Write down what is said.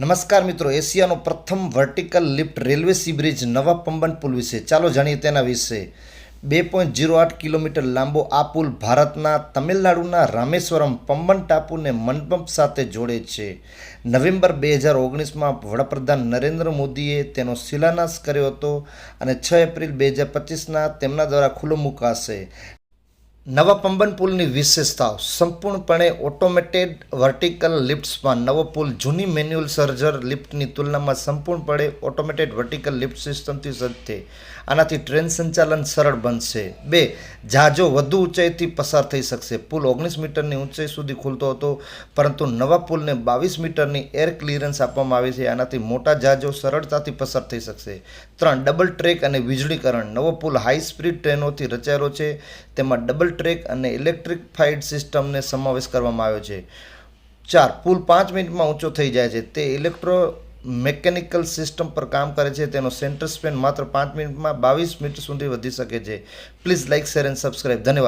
નમસ્કાર મિત્રો, એશિયાનો પ્રથમ vertical lift railway sea bridge નવા પંબન પુલ વિશે. ચાલો જાણીએ તેના વિશે. બે પોઈન્ટ જીરો આઠ કિલોમીટર લાંબો આ પુલ ભારતના તમિલનાડુના રામેશ્વરમ પંબન ટાપુને મનપંપ સાથે જોડે છે. નવેમ્બર બે હજાર ઓગણીસમાં વડાપ્રધાન નરેન્દ્ર મોદીએ તેનો શિલાન્યાસ કર્યો હતો અને છ એપ્રિલ બે હજાર પચીસના તેમના દ્વારા ખુલ્લો મુકાશે. નવા પંબન પુલની વિશેષતાઓ. સંપૂર્ણપણે ઓટોમેટેડ વર્ટિકલ લિફ્ટ્સમાં નવો પુલ, જૂની મેન્યુઅલ સર્જર લિફ્ટની તુલનામાં સંપૂર્ણપણે ઓટોમેટેડ વર્ટિકલ લિફ્ટ સિસ્ટમથી સજ્જ છે. આનાથી ટ્રેન સંચાલન સરળ બનશે. બે, જહાજો વધુ ઊંચાઈથી પસાર થઈ શકશે. પુલ ઓગણીસ મીટરની ઊંચાઈ સુધી ખુલતો હતો, પરંતુ નવા પુલને બાવીસ મીટરની એર ક્લિયરન્સ આપવામાં આવે છે. આનાથી મોટા જહાજો સરળતાથી પસાર થઈ શકશે. ત્રણ ડબલ ટ્રેક અને વીજળીકરણ. નવો પુલ હાઈ સ્પીડ ટ્રેનોથી રચાયેલો છે. તેમાં ડબલ ટ્રેક અને ઇલેક્ટ્રિફાઈડ સિસ્ટમને સમાવેશ કરવામાં આવ્યો છે. ચાર, પુલ પાંચ મિનિટમાં ઊંચો થઈ જાય છે. તે ઇલેક્ટ્રો મેકેનિકલ સિસ્ટમ પર કામ કરે છે. તેનો સેન્ટર સ્પેન માત્ર પાંચ મિનિટમાં બાવીસ મિનિટ સુધી વધી શકે છે. Please like share, and subscribe. ધન્યવાદ.